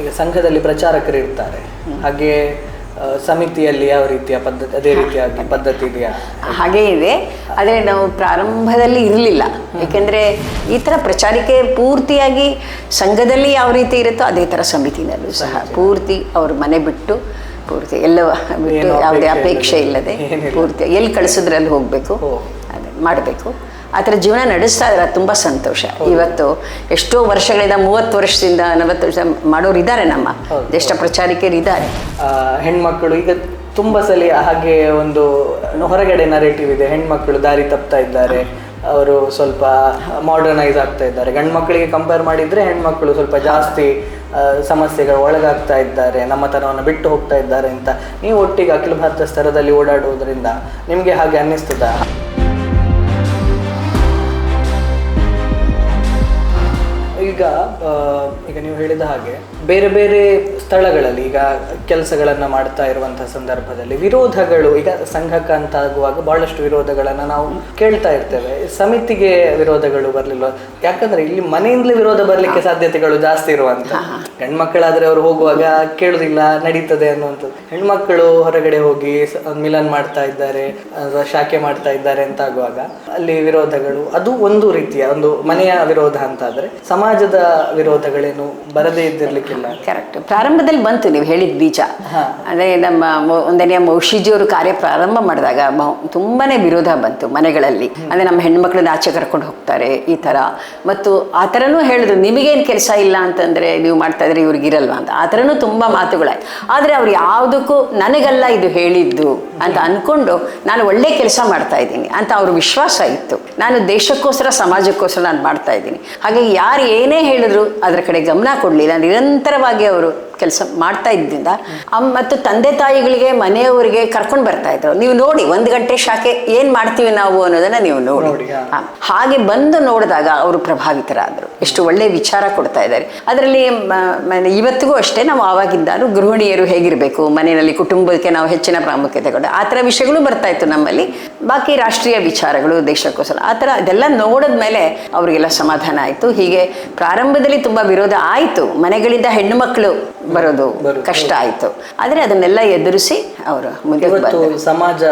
ಈಗ ಸಂಘದಲ್ಲಿ ಪ್ರಚಾರಕರು ಇರ್ತಾರೆ. ಹಾಗೆ ಸಮಿತಿಯಲ್ಲಿ ಯಾವ ರೀತಿಯ ಪದ್ಧತಿ ಅದೇ ರೀತಿಯಾಗಿ ಪದ್ಧತಿ ಇದೆಯಾ? ಹಾಗೆ ಇದೆ. ಆದರೆ ನಾವು ಪ್ರಾರಂಭದಲ್ಲಿ ಇರಲಿಲ್ಲ. ಏಕೆಂದರೆ ಈ ಥರ ಪ್ರಚಾರಿಕೆ ಪೂರ್ತಿಯಾಗಿ ಸಂಘದಲ್ಲಿ ಯಾವ ರೀತಿ ಇರುತ್ತೋ ಅದೇ ಥರ ಸಮಿತಿನಲ್ಲೂ ಸಹ ಪೂರ್ತಿ ಅವ್ರ ಮನೆ ಬಿಟ್ಟು ಪೂರ್ತಿ ಎಲ್ಲ ಬಿಟ್ಟು ಯಾವುದೇ ಅಪೇಕ್ಷೆ ಇಲ್ಲದೆ ಪೂರ್ತಿ ಎಲ್ಲಿ ಕಳಿಸಿದ್ರೆ ಅಲ್ಲಿ ಹೋಗಬೇಕು. ಅದೇ ಮಾಡಬೇಕು. ಆ ಥರ ಜೀವನ ನಡೆಸ್ತಾ ಇದ್ದಾರೆ ತುಂಬ ಸಂತೋಷ. ಇವತ್ತು ಎಷ್ಟೋ ವರ್ಷಗಳಿಂದ ಮೂವತ್ತು ವರ್ಷದಿಂದ ನಲವತ್ತು ವರ್ಷ ಮಾಡೋರು ಇದ್ದಾರೆ ನಮ್ಮ. ಜ್ಯೇಷ್ಠ ಪ್ರಚಾರಿಕೆಯರು ಇದ್ದಾರೆ. ಹೆಣ್ಮಕ್ಕಳು ಈಗ ತುಂಬಾ ಸಲ ಹಾಗೆ ಒಂದು ಹೊರಗಡೆ ನರೇಟಿವ್ ಇದೆ. ಹೆಣ್ಮಕ್ಕಳು ದಾರಿ ತಪ್ತಾ ಇದ್ದಾರೆ ಅವರು ಸ್ವಲ್ಪ ಮಾಡರ್ನೈಸ್ ಆಗ್ತಾ ಇದ್ದಾರೆ. ಗಂಡು ಮಕ್ಕಳಿಗೆ ಕಂಪೇರ್ ಮಾಡಿದ್ರೆ ಹೆಣ್ಮಕ್ಳು ಸ್ವಲ್ಪ ಜಾಸ್ತಿ ಸಮಸ್ಯೆಗಳು ಒಳಗಾಗ್ತಾ ಇದ್ದಾರೆ ನಮ್ಮತನವನ್ನು ಬಿಟ್ಟು ಹೋಗ್ತಾ ಇದ್ದಾರೆ ಅಂತ. ನೀವು ಒಟ್ಟಿಗೆ ಅಖಿಲ ಭಾರತ ಸ್ತರದಲ್ಲಿ ಓಡಾಡುವುದರಿಂದ ನಿಮಗೆ ಹಾಗೆ ಅನ್ನಿಸ್ತದಾ? ಈಗ ಈಗ ನೀವು ಹೇಳಿದ ಹಾಗೆ ಬೇರೆ ಬೇರೆ ಸ್ಥಳಗಳಲ್ಲಿ ಈಗ ಕೆಲಸಗಳನ್ನು ಮಾಡ್ತಾ ಇರುವಂತಹ ಸಂದರ್ಭದಲ್ಲಿ ವಿರೋಧಗಳು ಈಗ ಸಂಘಕ್ಕೆ ಅಂತ ಆಗುವಾಗ ಬಹಳಷ್ಟು ವಿರೋಧಗಳನ್ನು ನಾವು ಕೇಳ್ತಾ ಇರ್ತೇವೆ. ಸಮಿತಿಗೆ ವಿರೋಧಗಳು ಬರಲಿಲ್ಲ. ಯಾಕಂದ್ರೆ ಇಲ್ಲಿ ಮನೆಯಿಂದಲೇ ವಿರೋಧ ಬರಲಿಕ್ಕೆ ಸಾಧ್ಯತೆಗಳು ಜಾಸ್ತಿ ಇರುವಂತ. ಹೆಣ್ಮಕ್ಕಳಾದ್ರೆ ಅವರು ಹೋಗುವಾಗ ಕೇಳುದಿಲ್ಲ ನಡೀತದೆ ಅನ್ನುವಂಥದ್ದು. ಹೆಣ್ಮಕ್ಕಳು ಹೊರಗಡೆ ಹೋಗಿ ಮಿಲನ್ ಮಾಡ್ತಾ ಇದ್ದಾರೆ ಅಥವಾ ಶಾಖೆ ಮಾಡ್ತಾ ಇದ್ದಾರೆ ಅಂತ ಆಗುವಾಗ ಅಲ್ಲಿ ವಿರೋಧಗಳು ಅದು ಒಂದು ರೀತಿಯ ಒಂದು ಮನೆಯ ವಿರೋಧ ಅಂತ ಆದ್ರೆ ಸಮಾಜದ ವಿರೋಧಗಳೇನು ಬರದೇ ಇದ್ದಿರ್ಲಿಕ್ಕಿಲ್ಲ ಕರೆಕ್ಟ್ ಪ್ರಾರಂಭದಲ್ಲಿ ಬಂತು ನೀವು ಹೇಳಿದ ಬೀಜ. ಅಂದರೆ ಅದೇ ನಮ್ಮ ಒಂದನೇ ಒಂದನೆಯ ಮೌಷಿಜಿಯವರು ಕಾರ್ಯ ಪ್ರಾರಂಭ ಮಾಡಿದಾಗ ತುಂಬಾ ತುಂಬಾನೇ ವಿರೋಧ ಬಂತು ಮನೆಗಳಲ್ಲಿ. ಅಂದ್ರೆ ನಮ್ಮ ಹೆಣ್ಮಕ್ಳನ್ನ ಆಚೆ ಕರ್ಕೊಂಡು ಹೋಗ್ತಾರೆ ಈ ತರ. ಮತ್ತು ಆ ಥರನೂ ಹೇಳಿದ್ರು ನಿಮಗೇನು ಕೆಲಸ ಇಲ್ಲ ಅಂತಂದ್ರೆ ನೀವು ಮಾಡ್ತಾ ಇದ್ರೆ ಇವ್ರಿಗೆ ಇರಲ್ವಾ? ಅಂತ. ಆ ಥರನೂ ತುಂಬಾ ಮಾತುಗಳಾಯ್ತು. ಆದ್ರೆ ಅವ್ರು ಯಾವುದಕ್ಕೂ ನನಗಲ್ಲ ಇದು ಹೇಳಿದ್ದು ಅಂತ ಅನ್ಕೊಂಡು ನಾನು ಒಳ್ಳೆ ಕೆಲಸ ಮಾಡ್ತಾ ಇದ್ದೀನಿ ಅಂತ ಅವ್ರ ವಿಶ್ವಾಸ ಇತ್ತು. ನಾನು ದೇಶಕ್ಕೋಸ್ಕರ ಸಮಾಜಕ್ಕೋಸ್ಕರ ನಾನು ಮಾಡ್ತಾ ಇದ್ದೀನಿ. ಹಾಗಾಗಿ ಯಾರು ಏನೇ ಹೇಳಿದ್ರು ಅದರ ಕಡೆ ಗಮನ ಕೊಡಲಿಲ್ಲ. ನಿರಂತರವಾಗಿ ಅವರು ಕೆಲಸ ಮಾಡ್ತಾ ಇದ್ದಿಂದ ಅಮ್ಮ ಮತ್ತು ತಂದೆ ತಾಯಿಗಳಿಗೆ ಮನೆಯವರಿಗೆ ಕರ್ಕೊಂಡು ಬರ್ತಾ ಇದ್ರು ನೀವು ನೋಡಿ ಒಂದು ಗಂಟೆ ಶಾಖೆ ಏನು ಮಾಡ್ತೀವಿ ನಾವು ಅನ್ನೋದನ್ನ ನೀವು ನೋಡಿ. ಹಾಗೆ ಬಂದು ನೋಡಿದಾಗ ಅವರು ಪ್ರಭಾವಿತರಾದರು. ಎಷ್ಟು ಒಳ್ಳೆ ವಿಚಾರ ಕೊಡ್ತಾ ಇದ್ದಾರೆ. ಅದರಲ್ಲಿ ಇವತ್ತಿಗೂ ಅಷ್ಟೇ ನಾವು ಆವಾಗಿದ್ದಾರು ಗೃಹಿಣಿಯರು ಹೇಗಿರಬೇಕು ಮನೆಯಲ್ಲಿ ಕುಟುಂಬಕ್ಕೆ ನಾವು ಹೆಚ್ಚಿನ ಪ್ರಾಮುಖ್ಯತೆ ಕೊಟ್ಟು ಆ ಥರ ವಿಷಯಗಳು ಬರ್ತಾ ಇತ್ತು ನಮ್ಮಲ್ಲಿ. ಬಾಕಿ ರಾಷ್ಟ್ರೀಯ ವಿಚಾರಗಳು ದೇಶಕ್ಕೋಸ್ಕರ. ಆ ಥರ ಅದೆಲ್ಲ ನೋಡಿದ ಮೇಲೆ ಅವರಿಗೆಲ್ಲ ಸಮಾಧಾನ ಆಯಿತು. ಹೀಗೆ ಪ್ರಾರಂಭದಲ್ಲಿ ತುಂಬ ವಿರೋಧ ಆಯಿತು. ಮನೆಗಳಿಂದ ಹೆಣ್ಣು ಮಕ್ಕಳು ಬರೋದು ಕಷ್ಟ ಆಯಿತು. ಆದ್ರೆ ಅದನ್ನೆಲ್ಲ ಎದುರಿಸಿ ಅವರು ಮುಂದೆ ಸಮಾಜ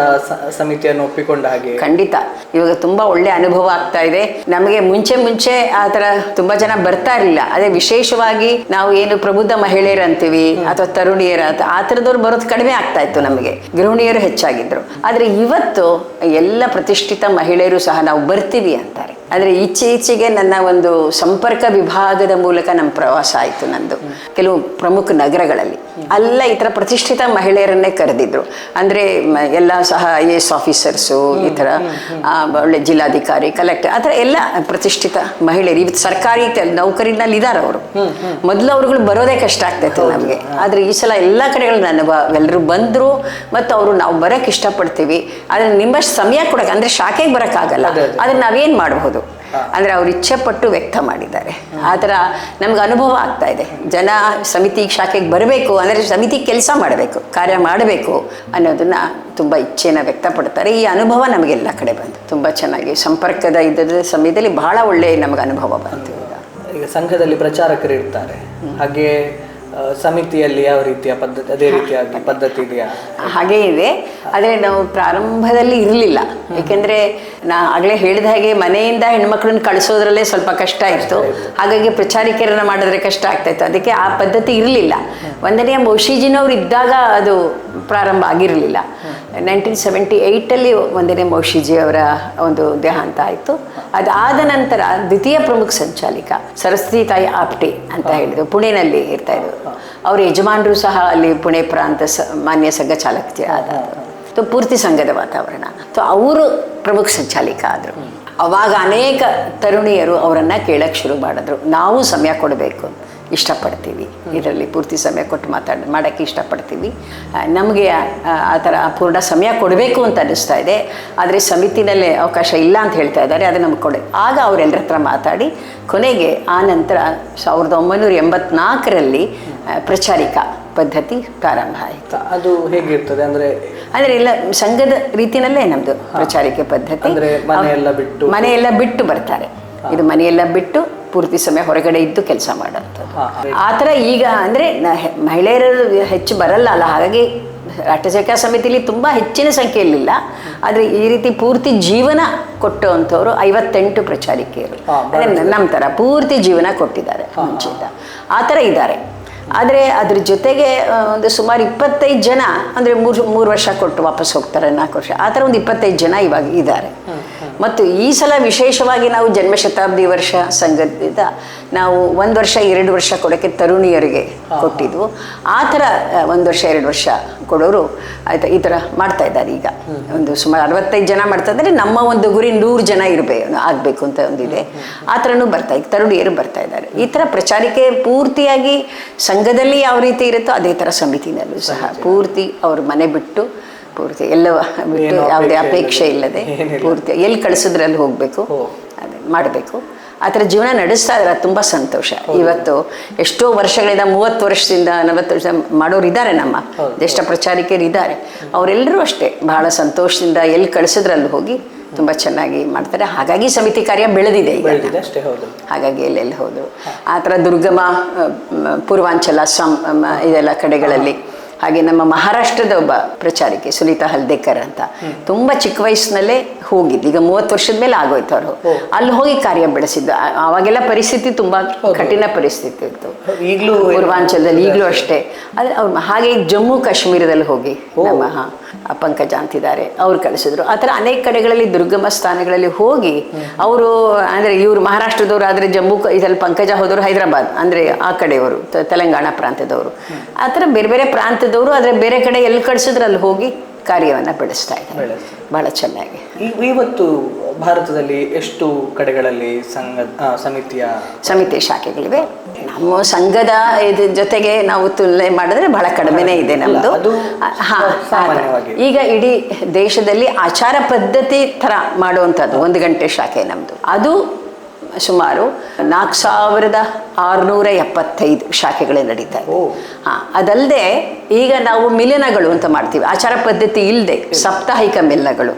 ಸಮಿತಿಯನ್ನು ಒಪ್ಪಿಕೊಂಡ ಹಾಗೆ. ಖಂಡಿತ. ಇವಾಗ ತುಂಬಾ ಒಳ್ಳೆ ಅನುಭವ ಆಗ್ತಾ ಇದೆ. ನಮಗೆ ಮುಂಚೆ ಮುಂಚೆ ಆತರ ಥರ ತುಂಬಾ ಜನ ಬರ್ತಾ ಇರಲಿಲ್ಲ. ಅದೇ ವಿಶೇಷವಾಗಿ ನಾವು ಏನು ಪ್ರಬುದ್ಧ ಮಹಿಳೆಯರು ಅಂತೀವಿ ಅಥವಾ ತರುಣಿಯರ ಅಂತ ಆ ಥರದವ್ರು ಬರೋದು ಕಡಿಮೆ ಆಗ್ತಾ ಇತ್ತು ನಮಗೆ. ಗೃಹಿಣಿಯರು ಹೆಚ್ಚಾಗಿದ್ರು. ಆದ್ರೆ ಇವತ್ತು ಎಲ್ಲ ಪ್ರತಿಷ್ಠಿತ ಮಹಿಳೆಯರು ಸಹ ನಾವು ಬರ್ತೀವಿ ಅಂತಾರೆ. ಆದರೆ ಈಚೆ ಈಚೆಗೆ ನನ್ನ ಒಂದು ಸಂಪರ್ಕ ವಿಭಾಗದ ಮೂಲಕ ನಮ್ಮ ಪ್ರವಾಸ ಆಯಿತು ನಂದು. ಕೆಲವು ಪ್ರಮುಖ ನಗರಗಳಲ್ಲಿ. ಅಲ್ಲ ಈ ಥರ ಪ್ರತಿಷ್ಠಿತ ಮಹಿಳೆಯರನ್ನೇ ಕರೆದಿದ್ರು. ಅಂದರೆ ಎಲ್ಲ ಸಹ ಐ ಎಸ್ ಆಫೀಸರ್ಸು ಈ ಥರ ಒಳ್ಳೆ ಜಿಲ್ಲಾಧಿಕಾರಿ ಕಲೆಕ್ಟರ್ ಆ ಥರ ಎಲ್ಲ ಪ್ರತಿಷ್ಠಿತ ಮಹಿಳೆಯರು. ಇವತ್ತು ಸರ್ಕಾರಿ ನೌಕರಿನಲ್ಲಿ ಇದ್ದಾರೆ ಅವರು. ಮೊದಲು ಅವ್ರುಗಳು ಬರೋದೇ ಕಷ್ಟ ಆಗ್ತಾಯಿತ್ತು ನಮಗೆ. ಆದರೆ ಈ ಸಲ ಎಲ್ಲ ಕಡೆಗಳು ನನ್ನ ಎಲ್ಲರೂ ಬಂದರು ಮತ್ತು ಅವರು ನಾವು ಬರೋಕ್ಕೆ ಇಷ್ಟಪಡ್ತೀವಿ. ಆದರೆ ನಿಮ್ಮಷ್ಟು ಸಮಯ ಕೊಡೋಕೆ ಅಂದರೆ ಶಾಖೆಗೆ ಬರೋಕ್ಕಾಗಲ್ಲ. ಆದರೆ ನಾವೇನು ಮಾಡಬಹುದು? ಅಂದರೆ ಅವ್ರು ಇಚ್ಛೆ ಪಟ್ಟು ವ್ಯಕ್ತ ಮಾಡಿದ್ದಾರೆ. ಆ ಥರ ನಮ್ಗೆ ಅನುಭವ ಆಗ್ತಾ ಇದೆ. ಜನ ಸಮಿತಿ ಶಾಖೆಗೆ ಬರಬೇಕು ಅಂದರೆ ಸಮಿತಿ ಕೆಲಸ ಮಾಡಬೇಕು ಕಾರ್ಯ ಮಾಡಬೇಕು ಅನ್ನೋದನ್ನ ತುಂಬ ಇಚ್ಛೆನ ವ್ಯಕ್ತಪಡ್ತಾರೆ. ಈ ಅನುಭವ ನಮಗೆಲ್ಲ ಕಡೆ ಬಂತು. ತುಂಬ ಚೆನ್ನಾಗಿ ಸಂಪರ್ಕದ ಇದ್ದ ಸಮಯದಲ್ಲಿ ಬಹಳ ಒಳ್ಳೆಯ ನಮಗೆ ಅನುಭವ ಬಂತು ಈಗ. ಸಂಘದಲ್ಲಿ ಪ್ರಚಾರಕರು ಇರ್ತಾರೆ. ಹಾಗೆ ಸಮಿತಿಯಲ್ಲಿ ಯಾವ ರೀತಿಯ ಪದ್ಧತಿ ಅದೇ ರೀತಿಯ ಪದ್ಧತಿ ಇದೆಯಾ? ಹಾಗೇ ಇದೆ. ಆದರೆ ನಾವು ಪ್ರಾರಂಭದಲ್ಲಿ ಇರಲಿಲ್ಲ. ಏಕೆಂದರೆ ನಾ ಆಗಲೇ ಹೇಳಿದ ಹಾಗೆ ಮನೆಯಿಂದ ಹೆಣ್ಮಕ್ಳನ್ನ ಕಳಿಸೋದ್ರಲ್ಲೇ ಸ್ವಲ್ಪ ಕಷ್ಟ ಇತ್ತು. ಹಾಗಾಗಿ ಪ್ರಚಾರಿಕರನ್ನ ಮಾಡಿದ್ರೆ ಕಷ್ಟ ಆಗ್ತಾಯಿತ್ತು. ಅದಕ್ಕೆ ಆ ಪದ್ಧತಿ ಇರಲಿಲ್ಲ. ಒಂದನೆಯ ಮೌಷಿಜಿನವ್ರು ಇದ್ದಾಗ ಅದು ಪ್ರಾರಂಭ ಆಗಿರಲಿಲ್ಲ. ನೈನ್ಟೀನ್ ಸೆವೆಂಟಿ ಏಯ್ಟಲ್ಲಿ ಒಂದನೇ ಮೌಷಿಜಿ ಅವರ ಒಂದು ದೇಹಾಂತ ಆಯಿತು. ಅದಾದ ನಂತರ ದ್ವಿತೀಯ ಪ್ರಮುಖ ಸಂಚಾಲಿಕ ಸರಸ್ವತಿ ತಾಯಿ ಆಪ್ಟಿ ಅಂತ ಹೇಳಿದ್ರು. ಪುಣೆನಲ್ಲಿ ಇರ್ತಾ ಇದ್ರು ಅವ್ರ ಯಜಮಾನರು ಸಹ ಅಲ್ಲಿ ಪುಣೆ ಪ್ರಾಂತ ಸ ಮಾನ್ಯ ಸಂಘ ಚಾಲಕ ಆದ ಸೊ ಪೂರ್ತಿ ಸಂಘದ ವಾತಾವರಣ. ಸೊ ಅವರು ಪ್ರಮುಖ ಸಂಚಾಲಿಕ ಆದರು. ಅವಾಗ ಅನೇಕ ತರುಣಿಯರು ಅವರನ್ನು ಕೇಳಕ್ಕೆ ಶುರು ಮಾಡಿದ್ರು. ನಾವು ಸಮಯ ಕೊಡಬೇಕು. ಇಷ್ಟಪಡ್ತೀವಿ. ಇದರಲ್ಲಿ ಪೂರ್ತಿ ಸಮಯ ಕೊಟ್ಟು ಮಾತಾಡ, ಮಾಡೋಕ್ಕೆ ಇಷ್ಟಪಡ್ತೀವಿ. ನಮಗೆ, ಆ ಥರ ಪೂರ್ಣ ಸಮಯ ಕೊಡಬೇಕು ಅಂತ ಅನ್ನಿಸ್ತಾ ಇದೆ. ಆದರೆ ಸಮಿತಿನಲ್ಲೇ ಅವಕಾಶ ಇಲ್ಲ ಅಂತ ಹೇಳ್ತಾ ಇದ್ದಾರೆ. ಅದು ನಮ್ಗೆ ಕೊಡಿ, ಆಗ ಅವರೆಲ್ಲರ ಹತ್ರ ಮಾತಾಡಿ, ಕೊನೆಗೆ ಆ ನಂತರ ಸಾವಿರದ ಒಂಬೈನೂರ ಎಂಬತ್ನಾಲ್ಕರಲ್ಲಿ ಪ್ರಚಾರಿಕಾ ಪದ್ಧತಿ ಪ್ರಾರಂಭ ಆಯಿತು. ಅದು ಹೇಗಿರ್ತದೆ ಅಂದ್ರೆ ಅಂದರೆ ಇಲ್ಲ ಸಂಘದ ರೀತಿಯಲ್ಲೇ ನಮ್ಮದು ಪ್ರಚಾರಿಕೆ ಪದ್ಧತಿ. ಮನೆಯೆಲ್ಲ ಬಿಟ್ಟು ಮನೆಯೆಲ್ಲ ಬಿಟ್ಟು ಬರ್ತಾರೆ. ಇದು ಮನೆಯೆಲ್ಲ ಬಿಟ್ಟು ಪೂರ್ತಿ ಸಮಯ ಹೊರಗಡೆ ಇದ್ದು ಕೆಲಸ ಮಾಡೋಂಥದ್ದು. ಆ ಥರ ಈಗ ಅಂದರೆ ಮಹಿಳೆಯರು ಹೆಚ್ಚು ಬರಲ್ಲ ಅಲ್ಲ ಹಾಗಾಗಿ ರಾಷ್ಟ್ರಸೇವಿಕಾ ಸಮಿತಿಲಿ ತುಂಬ ಹೆಚ್ಚಿನ ಸಂಖ್ಯೆಯಲ್ಲಿಲ್ಲ. ಆದರೆ ಈ ರೀತಿ ಪೂರ್ತಿ ಜೀವನ ಕೊಟ್ಟುವಂಥವ್ರು ಐವತ್ತೆಂಟು ಪ್ರಚಾರಿಕೆಯರು. ಅದೇ ನಮ್ಮ ಥರ ಪೂರ್ತಿ ಜೀವನ ಕೊಟ್ಟಿದ್ದಾರೆ ಮುಂಚೆಯಿಂದ. ಆ ಥರ ಇದ್ದಾರೆ. ಆದರೆ ಅದ್ರ ಜೊತೆಗೆ ಒಂದು ಸುಮಾರು ಇಪ್ಪತ್ತೈದು ಜನ, ಅಂದರೆ ಮೂರು ಮೂರು ವರ್ಷ ಕೊಟ್ಟು ವಾಪಸ್ ಹೋಗ್ತಾರೆ ನಾಲ್ಕು ವರ್ಷ. ಆ ಥರ ಒಂದು ಇಪ್ಪತ್ತೈದು ಜನ ಇವಾಗ ಇದ್ದಾರೆ. ಮತ್ತು ಈ ಸಲ ವಿಶೇಷವಾಗಿ ನಾವು ಜನ್ಮಶತಾಬ್ದಿ ವರ್ಷ ಸಂಘದಿಂದ ನಾವು ಒಂದು ವರ್ಷ ಎರಡು ವರ್ಷ ಕೊಡೋಕ್ಕೆ ತರುಣಿಯರಿಗೆ ಕೊಟ್ಟಿದ್ವು ಆ ಥರ ಒಂದು ವರ್ಷ ಎರಡು ವರ್ಷ ಕೊಡೋರು ಆಯ್ತಾ ಈ ಥರ ಮಾಡ್ತಾ ಇದ್ದಾರೆ ಈಗ. ಒಂದು ಸುಮಾರು ಅರವತ್ತೈದು ಜನ ಮಾಡ್ತಾ ಇದ್ದಾರೆ. ನಮ್ಮ ಒಂದು ಗುರಿ ನೂರು ಜನ ಇರಬೇಕು ಆಗಬೇಕು ಅಂತ ಒಂದಿದೆ. ಆ ಥರನೂ ಬರ್ತಾ ಈಗ ತರುಣಿಯರು ಬರ್ತಾ ಇದ್ದಾರೆ. ಈ ಥರ ಪ್ರಚಾರಿಕೆ ಪೂರ್ತಿಯಾಗಿ ಸಂಘದಲ್ಲಿ ಯಾವ ರೀತಿ ಇರುತ್ತೋ ಅದೇ ಥರ ಸಮಿತಿನಲ್ಲೂ ಸಹ ಪೂರ್ತಿ ಅವ್ರ ಮನೆ ಬಿಟ್ಟು ಪೂರ್ತಿ ಎಲ್ಲ ಬಿಟ್ಟು ಯಾವುದೇ ಅಪೇಕ್ಷೆ ಇಲ್ಲದೆ ಪೂರ್ತಿ ಎಲ್ಲಿ ಕಳಿಸಿದ್ರೆ ಅಲ್ಲಿ ಹೋಗಬೇಕು. ಅದೇ ಮಾಡಬೇಕು. ಆ ಥರ ಜೀವನ ನಡೆಸ್ತಾ ಇದ್ದಾರೆ ತುಂಬ ಸಂತೋಷ. ಇವತ್ತು ಎಷ್ಟೋ ವರ್ಷಗಳಿಂದ ಮೂವತ್ತು ವರ್ಷದಿಂದ ನಲವತ್ತು ವರ್ಷ ಮಾಡೋರು ಇದ್ದಾರೆ ನಮ್ಮ. ಜ್ಯೇಷ್ಠ ಪ್ರಚಾರಿಕೆಯರು ಇದ್ದಾರೆ. ಅವರೆಲ್ಲರೂ ಅಷ್ಟೇ ಬಹಳ ಸಂತೋಷದಿಂದ ಎಲ್ಲಿ ಕಳಿಸಿದ್ರೆ ಅಲ್ಲಿ ಹೋಗಿ ತುಂಬ ಚೆನ್ನಾಗಿ ಮಾಡ್ತಾರೆ. ಹಾಗಾಗಿ ಸಮಿತಿ ಕಾರ್ಯ ಬೆಳೆದಿದೆ ಈಗ. ಹಾಗಾಗಿ ಎಲ್ಲೆಲ್ಲಿ ಹೋದರು. ಆ ಥರ ದುರ್ಗಮ ಪೂರ್ವಾಂಚಲ ಸಂ ಇದೆಲ್ಲ ಕಡೆಗಳಲ್ಲಿ ಹಾಗೆ ನಮ್ಮ ಮಹಾರಾಷ್ಟ್ರದ ಒಬ್ಬ ಪ್ರಚಾರಕ್ಕೆ ಸುನೀತಾ ಹಲ್ದೇಕರ್ ಅಂತ. ತುಂಬ ಚಿಕ್ಕ ವಯಸ್ಸಿನಲ್ಲೇ ಹೋಗಿದ್ದು. ಈಗ ಮೂವತ್ತು ವರ್ಷದ ಮೇಲೆ ಆಗೋಯ್ತು ಅವರು. ಅಲ್ಲಿ ಹೋಗಿ ಕಾರ್ಯ ಬೆಳೆಸಿದ್ದು. ಅವಾಗೆಲ್ಲ ಪರಿಸ್ಥಿತಿ ತುಂಬಾ ಕಠಿಣ ಪರಿಸ್ಥಿತಿ ಇತ್ತು. ಈಗಲೂ ಪೂರ್ವಾಂಚಲದಲ್ಲಿ ಈಗಲೂ ಅಷ್ಟೇ. ಆದರೆ ಅವ್ರು ಹಾಗೆ ಜಮ್ಮು ಕಾಶ್ಮೀರದಲ್ಲಿ ಹೋಗಿ ನಮ್ಮ ಪಂಕಜ ಅಂತಿದ್ದಾರೆ ಅವ್ರು ಕಳಿಸಿದ್ರು. ಆ ಥರ ಅನೇಕ ಕಡೆಗಳಲ್ಲಿ ದುರ್ಗಮ ಸ್ಥಾನಗಳಲ್ಲಿ ಹೋಗಿ ಅವರು ಅಂದರೆ ಇವರು ಮಹಾರಾಷ್ಟ್ರದವರು ಆದರೆ ಜಮ್ಮು ಇದರಲ್ಲಿ ಪಂಕಜ ಹೋದವರು ಹೈದರಾಬಾದ್ ಅಂದರೆ ಆ ಕಡೆಯವರು ತೆಲಂಗಾಣ ಪ್ರಾಂತ್ಯದವರು. ಆ ಥರ ಬೇರೆ ಬೇರೆ ಪ್ರಾಂತ್ಯದವರು ಆದರೆ ಬೇರೆ ಕಡೆ ಎಲ್ಲಿ ಕಳಿಸಿದ್ರು ಅಲ್ಲಿ ಹೋಗಿ ಕಾರ್ಯವನ್ನು ಬೆಳೆಸ್ತಾ ಇದ್ದಾರೆ. ಬಹಳ ಚೆನ್ನಾಗಿ. ಇವತ್ತು ಭಾರತದಲ್ಲಿ ಎಷ್ಟು ಕಡೆಗಳಲ್ಲಿ ಸಂಘ ಸಮಿತಿಯ ಸಮಿತಿಯ ಸಮಿತಿ ಶಾಖೆಗಳಿವೆ? ನಮ್ಮ ಸಂಘದ ಇದ್ರ ಜೊತೆಗೆ ನಾವು ತುಲನೆ ಮಾಡಿದ್ರೆ ಬಹಳ ಕಡಿಮೆನೇ ಇದೆ ನಮ್ಮದು ಹಾ ಈಗ ಇಡೀ ದೇಶದಲ್ಲಿ ಆಚಾರ ಪದ್ಧತಿ ಥರ ಮಾಡುವಂಥದ್ದು ಒಂದು ಗಂಟೆ ಶಾಖೆ ನಮ್ಮದು ಅದು ಸುಮಾರು ನಾಲ್ಕು ಸಾವಿರದ ಆರುನೂರ ಎಪ್ಪತ್ತೈದು ಶಾಖೆಗಳೇ ನಡೀತಾ ಇದೆ. ಹಾಂ ಅದಲ್ಲದೆ ಈಗ ನಾವು ಮಿಲನಗಳು ಅಂತ ಮಾಡ್ತೀವಿ. ಆಚಾರ ಪದ್ಧತಿ ಇಲ್ಲದೆ ಸಾಪ್ತಾಹಿಕ ಮಿಲನಗಳು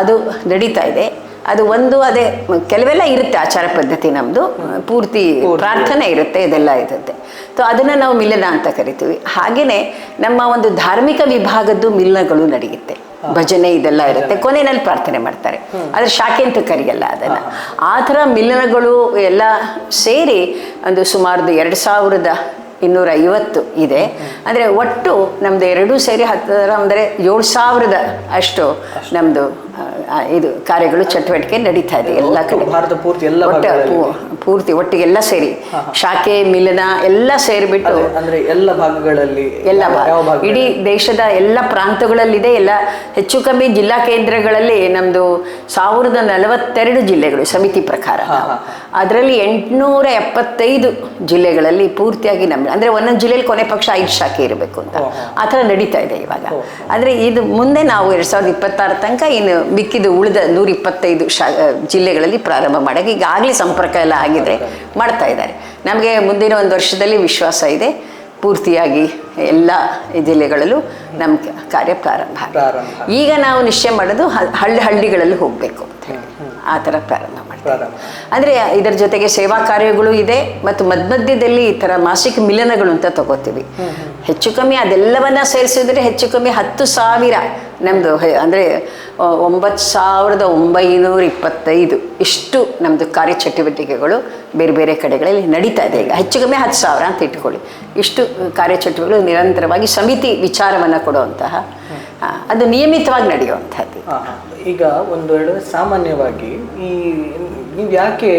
ಅದು ನಡೀತಾ ಇದೆ. ಅದು ಒಂದು ಅದೇ ಕೆಲವೆಲ್ಲ ಇರುತ್ತೆ ಆಚಾರ ಪದ್ಧತಿ ನಮ್ಮದು ಪೂರ್ತಿ ಪ್ರಾರ್ಥನೆ ಇರುತ್ತೆ ಇದೆಲ್ಲ ಇರುತ್ತೆ. ಸೊ ಅದನ್ನು ನಾವು ಮಿಲನ ಅಂತ ಕರಿತೀವಿ. ಹಾಗೆಯೇ ನಮ್ಮ ಒಂದು ಧಾರ್ಮಿಕ ವಿಭಾಗದ್ದು ಮಿಲನಗಳು ನಡೆಯುತ್ತೆ. ಭಜನೆ ಇದೆಲ್ಲ ಇರುತ್ತೆ. ಕೊನೆಯಲ್ಲಿ ಪ್ರಾರ್ಥನೆ ಮಾಡ್ತಾರೆ. ಆದರೆ ಶಾಖೆ ಅಂತ ಕರೆಯಲ್ಲ ಅದನ್ನು ಆ ಥರ ಮಿಲನಗಳು ಎಲ್ಲ ಸೇರಿ ಒಂದು ಸುಮಾರು ಎರಡು ಸಾವಿರದ ಇನ್ನೂರ ಐವತ್ತು ಇದೆ ಅಂದರೆ ಒಟ್ಟು ನಮ್ಮದು ಎರಡೂ ಸೇರಿ ಹತ್ತರ ಅಂದರೆ ಏಳು ಸಾವಿರದ ಅಷ್ಟು ನಮ್ಮದು ಇದು ಕಾರ್ಯಗಳು ಚಟುವಟಿಕೆ ನಡೀತಾ ಇದೆ ಎಲ್ಲ ಕಡೆ. ಭಾರತ ಪೂರ್ತಿ ಎಲ್ಲ ಒಟ್ಟು ಭಾಗಗಳಲ್ಲಿ. ಒಟ್ಟಿಗೆ ಪೂರ್ತಿ ಒಟ್ಟಿಗೆಲ್ಲ ಸೇರಿ. ಶಾಖೆ ಮಿಲನ ಎಲ್ಲ ಸೇರಿಬಿಟ್ಟು ಅಂದ್ರೆ ಎಲ್ಲ ಭಾಗಗಳಲ್ಲಿ ಎಲ್ಲ ಇಡೀ ದೇಶದ ಎಲ್ಲ ಪ್ರಾಂತಗಳಲ್ಲಿದೆ ಎಲ್ಲ ಹೆಚ್ಚು ಕಮ್ಮಿ ಜಿಲ್ಲಾ ಕೇಂದ್ರಗಳಲ್ಲಿ ನಮ್ದು ಸಾವಿರದ ನಲವತ್ತೆರಡು ಜಿಲ್ಲೆಗಳು ಸಮಿತಿ ಪ್ರಕಾರ ಅದರಲ್ಲಿ ಎಂಟುನೂರ ಎಪ್ಪತ್ತೈದು ಜಿಲ್ಲೆಗಳಲ್ಲಿ ಪೂರ್ತಿಯಾಗಿ ನಮ್ಮ ಅಂದ್ರೆ ಒಂದೊಂದು ಜಿಲ್ಲೆಯಲ್ಲಿ ಕೊನೆ ಪಕ್ಷ ಐದು ಶಾಖೆ ಇರಬೇಕು ಅಂತ. ಆ ಥರ ನಡೀತಾ ಇದೆ ಇವಾಗ. ಆದರೆ ಇದು ಮುಂದೆ ನಾವು ಎರಡು ಸಾವಿರದ ಇಪ್ಪತ್ತಾರು ತನಕ ಇನ್ನು ಮಿಕ್ಕಿದ ಉಳಿದ ನೂರ ಇಪ್ಪತ್ತೈದು ಶಾ ಜಿಲ್ಲೆಗಳಲ್ಲಿ ಪ್ರಾರಂಭ ಮಾಡೋಕೆ ಈಗಾಗಲೇ ಸಂಪರ್ಕ ಎಲ್ಲ ಆಗಿದೆ ಮಾಡ್ತಾ ಇದ್ದಾರೆ. ನಮಗೆ ಮುಂದಿನ ಒಂದು ವರ್ಷದಲ್ಲಿ ವಿಶ್ವಾಸ ಇದೆ. ಪೂರ್ತಿಯಾಗಿ ಎಲ್ಲ ಜಿಲ್ಲೆಗಳಲ್ಲೂ ನಮ್ಮ ಕಾರ್ಯ ಪ್ರಾರಂಭ. ಈಗ ನಾವು ನಿಶ್ಚಯ ಮಾಡೋದು ಹಳ್ಳಿ ಹಳ್ಳಿಗಳಲ್ಲಿ ಹೋಗಬೇಕು. ಅಂತ ಹೇಳಿ ಆ ಥರ ಪ್ರಾರಂಭ ಮಾಡ್ತಾರೆ. ಅಂದರೆ ಇದರ ಜೊತೆಗೆ ಸೇವಾ ಕಾರ್ಯಗಳು ಇದೆ ಮತ್ತು ಮಧ್ಯದಲ್ಲಿ ಈ ಥರ ಮಾಸಿಕ ಮಿಲನಗಳು ಅಂತ ತಗೋತೀವಿ. ಹೆಚ್ಚು ಕಮ್ಮಿ ಅದೆಲ್ಲವನ್ನ ಸೇರಿಸಿದ್ರೆ ಹೆಚ್ಚು ಕಮ್ಮಿ ಹತ್ತು ಸಾವಿರ ನಮ್ಮದು ಅಂದರೆ ಒಂಬತ್ತು ಸಾವಿರದ ಒಂಬೈನೂರ ಇಪ್ಪತ್ತೈದು ಇಷ್ಟು ನಮ್ಮದು ಕಾರ್ಯಚಟುವಟಿಕೆಗಳು ಬೇರೆ ಬೇರೆ ಕಡೆಗಳಲ್ಲಿ ನಡೀತಾ ಇದೆ ಈಗ. ಹೆಚ್ಚು ಕಮ್ಮಿ ಹತ್ತು ಸಾವಿರ ಅಂತ ಇಟ್ಕೊಳ್ಳಿ. ಇಷ್ಟು ಕಾರ್ಯಚಟುವಟಿಕೆಗಳು ನಿರಂತರವಾಗಿ ಸಮಿತಿ ವಿಚಾರವನ್ನು ಕೊಡುವಂತಹ ಅದು ನಿಯಮಿತವಾಗಿ ನಡೆಯುವಂಥದ್ದು. ಈಗ ಒಂದು ಎರಡು ಸಾಮಾನ್ಯವಾಗಿ ಈ ನೀವು ಯಾಕೆ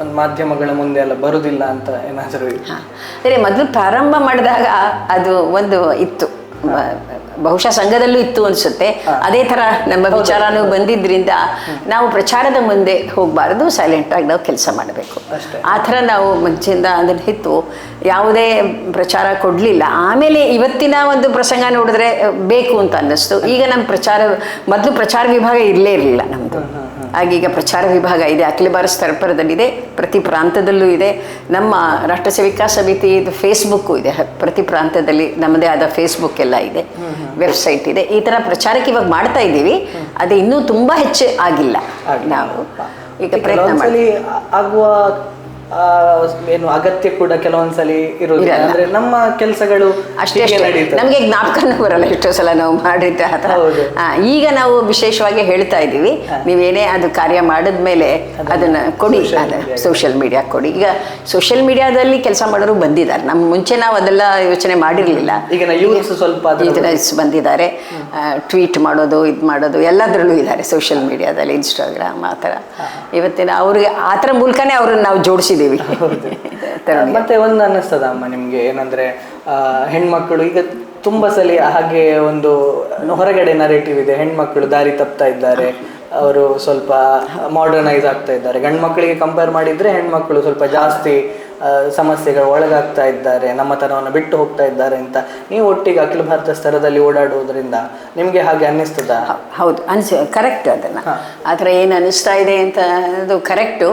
ಒಂದು ಮಾಧ್ಯಮಗಳ ಮುಂದೆ ಎಲ್ಲ ಬರುವುದಿಲ್ಲ ಅಂತ ಏನಾದರೂ ಹಾಂ. ಅಂದರೆ ಮೊದಲು ಪ್ರಾರಂಭ ಮಾಡಿದಾಗ ಅದು ಒಂದು ಇತ್ತು. ಬಹುಶಃ ಸಂಘದಲ್ಲೂ ಇತ್ತು ಅನಿಸುತ್ತೆ. ಅದೇ ಥರ ನಮ್ಮ ವಿಚಾರನೂ ಬಂದಿದ್ರಿಂದ ನಾವು ಪ್ರಚಾರದ ಮುಂದೆ ಹೋಗಬಾರ್ದು ಸೈಲೆಂಟಾಗಿ ನಾವು ಕೆಲಸ ಮಾಡಬೇಕು. ಆ ಥರ ನಾವು ಮುಂಚೆಯಿಂದ ಅದನ್ನು ಇತ್ತು ಯಾವುದೇ ಪ್ರಚಾರ ಕೊಡಲಿಲ್ಲ. ಆಮೇಲೆ ಇವತ್ತಿನ ಒಂದು ಪ್ರಸಂಗ ನೋಡಿದ್ರೆ ಬೇಕು ಅಂತ ಅನ್ನಿಸ್ತು. ಈಗ ನಮ್ಮ ಪ್ರಚಾರ ಮೊದಲು ಪ್ರಚಾರ ವಿಭಾಗ ಇರಲೇ ಇರಲಿಲ್ಲ ನಮ್ಮದು ಆಗೀಗ ಪ್ರಚಾರ ವಿಭಾಗ ಇದೆ. ಅಖಿಲ ಭಾರತ ಸ್ತರಪರದಲ್ಲಿದೆ ಪ್ರತಿ ಪ್ರಾಂತದಲ್ಲೂ ಇದೆ. ನಮ್ಮ ರಾಷ್ಟ್ರ ಸೇವಿಕಾ ಸಮಿತಿ ಇದು ಫೇಸ್ಬುಕ್ಕು ಇದೆ. ಪ್ರತಿ ಪ್ರಾಂತದಲ್ಲಿ ನಮ್ಮದೇ ಆದ ಫೇಸ್ಬುಕ್ ಎಲ್ಲ ಇದೆ. ವೆಬ್ಸೈಟ್ ಇದೆ. ಈ ಥರ ಪ್ರಚಾರಕ್ಕೆ ಇವಾಗ ಮಾಡ್ತಾ ಇದ್ದೀವಿ. ಅದು ಇನ್ನೂ ತುಂಬ ಹೆಚ್ಚು ಆಗಿಲ್ಲ. ನಾವು ಈಗ ಪ್ರಯತ್ನ ಮಾಡಿ ಆಗುವ ಏನು ಅಗತ್ಯ ಕೂಡ ಕೆಲವೊಂದ್ಸಲಿ ಇರೋದಿಲ್ಲ. ಅಂದ್ರೆ ನಮ್ಮ ಕೆಲಸಗಳು ಅಷ್ಟೇ. ನಮಗೆ ಜ್ಞಾಪಕನೂ ಬರಲ್ಲ ಎಷ್ಟೋ ಸಲ ನಾವು ಮಾಡಿದ್ದೆ. ಈಗ ನಾವು ವಿಶೇಷವಾಗಿ ಹೇಳ್ತಾ ಇದ್ದೀವಿ. ನೀವೇನೇ ಅದು ಕಾರ್ಯ ಮಾಡಿದ್ಮೇಲೆ ಅದನ್ನ ಕೊಡಿ. ಸೋಷಿಯಲ್ ಮೀಡಿಯಾ ಕೊಡಿ. ಈಗ ಸೋಷಿಯಲ್ ಮೀಡಿಯಾದಲ್ಲಿ ಕೆಲಸ ಮಾಡೋರು ಬಂದಿದ್ದಾರೆ. ನಮ್ಮ ಮುಂಚೆ ನಾವು ಅದೆಲ್ಲ ಯೋಚನೆ ಮಾಡಿರಲಿಲ್ಲ. youths ಸ್ವಲ್ಪ ಬಂದಿದ್ದಾರೆ. ಟ್ವೀಟ್ ಮಾಡೋದು ಇದು ಮಾಡೋದು ಎಲ್ಲದರಲ್ಲೂ ಇದ್ದಾರೆ ಸೋಷಿಯಲ್ ಮೀಡಿಯಾದಲ್ಲಿ ಇನ್ಸ್ಟಾಗ್ರಾಮ್ ಆ ಥರ. ಇವತ್ತಿನ ಅವ್ರಿಗೆ ಆ ಥರ ಮೂಲಕನೇ ಅವ್ರನ್ನ ನಾವು ಜೋಡಿಸಿದ್ದೀವಿ. ತರುಣಿಗೆ. ಮತ್ತೆ ಒಂದು ಅನ್ನಿಸ್ತದ ಅಮ್ಮ ನಿಮ್ಗೆ? ಏನಂದ್ರೆ ಆ, ಹೆಣ್ಮಕ್ಳು ಈಗ ತುಂಬಾ ಸಲ ಹಾಗೆ ಒಂದು ಹೊರಗಡೆ ನರೇಟಿವ್ ಇದೆ. ಹೆಣ್ಮಕ್ಳು ದಾರಿ ತಪ್ತಾ ಇದ್ದಾರೆ. ಅವರು ಸ್ವಲ್ಪ ಮಾಡರ್ನೈಸ್ ಆಗ್ತಾ ಇದ್ದಾರೆ. ಗಂಡ್ ಮಕ್ಕಳಿಗೆ ಕಂಪೇರ್ ಮಾಡಿದ್ರೆ ಹೆಣ್ಮಕ್ಳು ಸ್ವಲ್ಪ ಜಾಸ್ತಿ ಸಮಸ್ಯೆಗಳು ಒಳಗಾಗ್ತಾ ಇದ್ದಾರೆ ನಮ್ಮತನವನ್ನು ಬಿಟ್ಟು ಹೋಗ್ತಾ ಇದ್ದಾರೆ ಅಂತ. ನೀವು ಒಟ್ಟಿಗೆ ಅಖಿಲ ಭಾರತ ಸ್ತರದಲ್ಲಿ ಓಡಾಡುವುದರಿಂದ ನಿಮಗೆ ಹಾಗೆ ಅನ್ನಿಸ್ತದ? ಹೌದು ಅನಿಸ್ ಕರೆಕ್ಟ್ ಅದನ್ನ. ಆ ಥರ ಏನು ಅನಿಸ್ತಾ ಇದೆ ಅಂತ ಅದು ಕರೆಕ್ಟು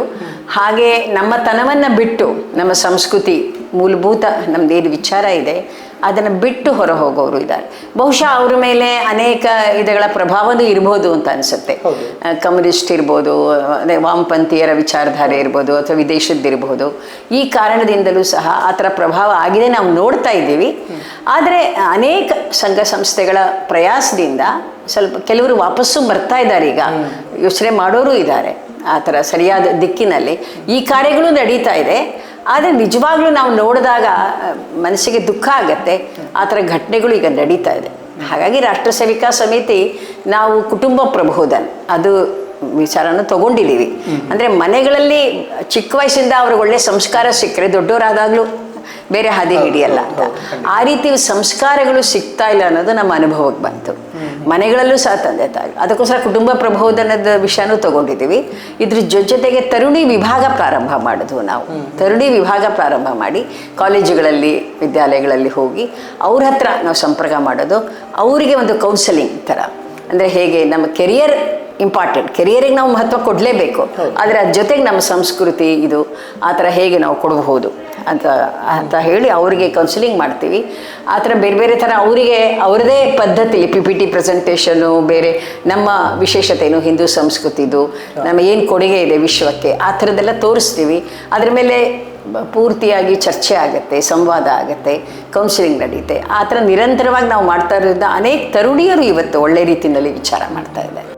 ಹಾಗೆ ನಮ್ಮತನವನ್ನ ಬಿಟ್ಟು ನಮ್ಮ ಸಂಸ್ಕೃತಿ ಮೂಲಭೂತ ನಮ್ದೇನು ವಿಚಾರ ಇದೆ ಅದನ್ನು ಬಿಟ್ಟು ಹೊರ ಹೋಗೋರು ಇದ್ದಾರೆ. ಬಹುಶಃ ಅವ್ರ ಮೇಲೆ ಅನೇಕ ಇದಗಳ ಪ್ರಭಾವನೂ ಇರ್ಬೋದು ಅಂತ ಅನಿಸುತ್ತೆ. ಕಮ್ಯುನಿಸ್ಟ್ ಇರ್ಬೋದು ಅದೇ ವಾಮಪಂಥೀಯರ ವಿಚಾರಧಾರೆ ಇರ್ಬೋದು ಅಥವಾ ವಿದೇಶದ್ದಿರ್ಬೋದು ಈ ಕಾರಣದಿಂದಲೂ ಸಹ ಆ ಥರ ಪ್ರಭಾವ ಆಗಿದೆ ನಾವು ನೋಡ್ತಾ ಇದ್ದೀವಿ. ಆದರೆ ಅನೇಕ ಸಂಘ ಸಂಸ್ಥೆಗಳ ಪ್ರಯಾಸದಿಂದ ಸ್ವಲ್ಪ ಕೆಲವರು ವಾಪಸ್ಸು ಬರ್ತಾ ಇದ್ದಾರೆ ಈಗ. ಯೋಚನೆ ಮಾಡೋರು ಇದ್ದಾರೆ. ಆ ಥರ ಸರಿಯಾದ ದಿಕ್ಕಿನಲ್ಲಿ ಈ ಕಾರ್ಯಗಳು ನಡೀತಾ ಇದೆ. ಆದರೆ ನಿಜವಾಗ್ಲೂ ನಾವು ನೋಡಿದಾಗ ಮನಸ್ಸಿಗೆ ದುಃಖ ಆಗತ್ತೆ. ಆ ಥರ ಘಟನೆಗಳು ಈಗ ನಡೀತಾ ಇದೆ. ಹಾಗಾಗಿ ರಾಷ್ಟ್ರ ಸೇವಿಕಾ ಸಮಿತಿ ನಾವು ಕುಟುಂಬ ಪ್ರಬೋಧನ್ ಅದು ವಿಚಾರನ ತಗೊಂಡಿದ್ದೀವಿ. ಅಂದರೆ ಮನೆಗಳಲ್ಲಿ ಚಿಕ್ಕ ವಯಸ್ಸಿಂದ ಅವ್ರಿಗೆ ಒಳ್ಳೆ ಸಂಸ್ಕಾರ ಸಿಕ್ಕರೆ ದೊಡ್ಡವರಾದಾಗಲೂ ಬೇರೆ ಹಾದಿ ಹಿಡಿಯಲ್ಲ ಅಂತ. ಆ ರೀತಿ ಸಂಸ್ಕಾರಗಳು ಸಿಗ್ತಾ ಇಲ್ಲ ಅನ್ನೋದು ನಮ್ಮ ಅನುಭವಕ್ಕೆ ಬಂತು. ಮನೆಗಳಲ್ಲೂ ಸಹ ತಂದೆ ತಾಯಿ, ಅದಕ್ಕೋಸ್ಕರ ಕುಟುಂಬ ಪ್ರಬೋಧನದ ವಿಷಯನೂ ತಗೊಂಡಿದ್ದೀವಿ. ಇದ್ರ ಜೊತೆಗೆ ತರುಣಿ ವಿಭಾಗ ಪ್ರಾರಂಭ ಮಾಡಿದ್ವು ನಾವು. ತರುಣಿ ವಿಭಾಗ ಪ್ರಾರಂಭ ಮಾಡಿ ಕಾಲೇಜುಗಳಲ್ಲಿ, ವಿದ್ಯಾಲಯಗಳಲ್ಲಿ ಹೋಗಿ ಅವ್ರ ಹತ್ರ ನಾವು ಸಂಪರ್ಕ ಮಾಡೋದು. ಅವರಿಗೆ ಒಂದು ಕೌನ್ಸಲಿಂಗ್ ಥರ. ಅಂದರೆ ಹೇಗೆ ನಮ್ಮ ಕೆರಿಯರ್ ಇಂಪಾರ್ಟೆಂಟ್ ಕೆರಿಯರಿಗೆ ನಾವು ಮಹತ್ವ ಕೊಡಲೇಬೇಕು. ಆದರೆ ಅದ್ರ ಜೊತೆಗೆ ನಮ್ಮ ಸಂಸ್ಕೃತಿ ಇದು ಆ ಥರ ಹೇಗೆ ನಾವು ಕೊಡಬಹುದು ಅಂತ ಅಂತ ಹೇಳಿ ಅವರಿಗೆ ಕೌನ್ಸಿಲಿಂಗ್ ಮಾಡ್ತೀವಿ. ಆ ಥರ ಬೇರೆ ಬೇರೆ ಥರ ಅವರಿಗೆ ಅವರದೇ ಪದ್ಧತಿಲಿ ಪಿ ಪಿ ಟಿ ಪ್ರೆಸೆಂಟೇಷನು ಬೇರೆ ನಮ್ಮ ವಿಶೇಷತೆ ಏನು ಹಿಂದೂ ಸಂಸ್ಕೃತಿದು ನಮ್ಮ ಏನು ಕೊಡುಗೆ ಇದೆ ವಿಶ್ವಕ್ಕೆ ಆ ಥರದ್ದೆಲ್ಲ ತೋರಿಸ್ತೀವಿ. ಅದ್ರ ಮೇಲೆ ಪೂರ್ತಿಯಾಗಿ ಚರ್ಚೆ ಆಗುತ್ತೆ ಸಂವಾದ ಆಗುತ್ತೆ ಕೌನ್ಸಿಲಿಂಗ್ ನಡೆಯುತ್ತೆ ಆ ಥರ ನಿರಂತರವಾಗಿ ನಾವು ಮಾಡ್ತಾ ಇರೋದ್ರಿಂದ ಅನೇಕ ತರುಣಿಯರು ಇವತ್ತು ಒಳ್ಳೆ ರೀತಿಯಲ್ಲಿ ವಿಚಾರ ಮಾಡ್ತಾ ಇದ್ದಾರೆ.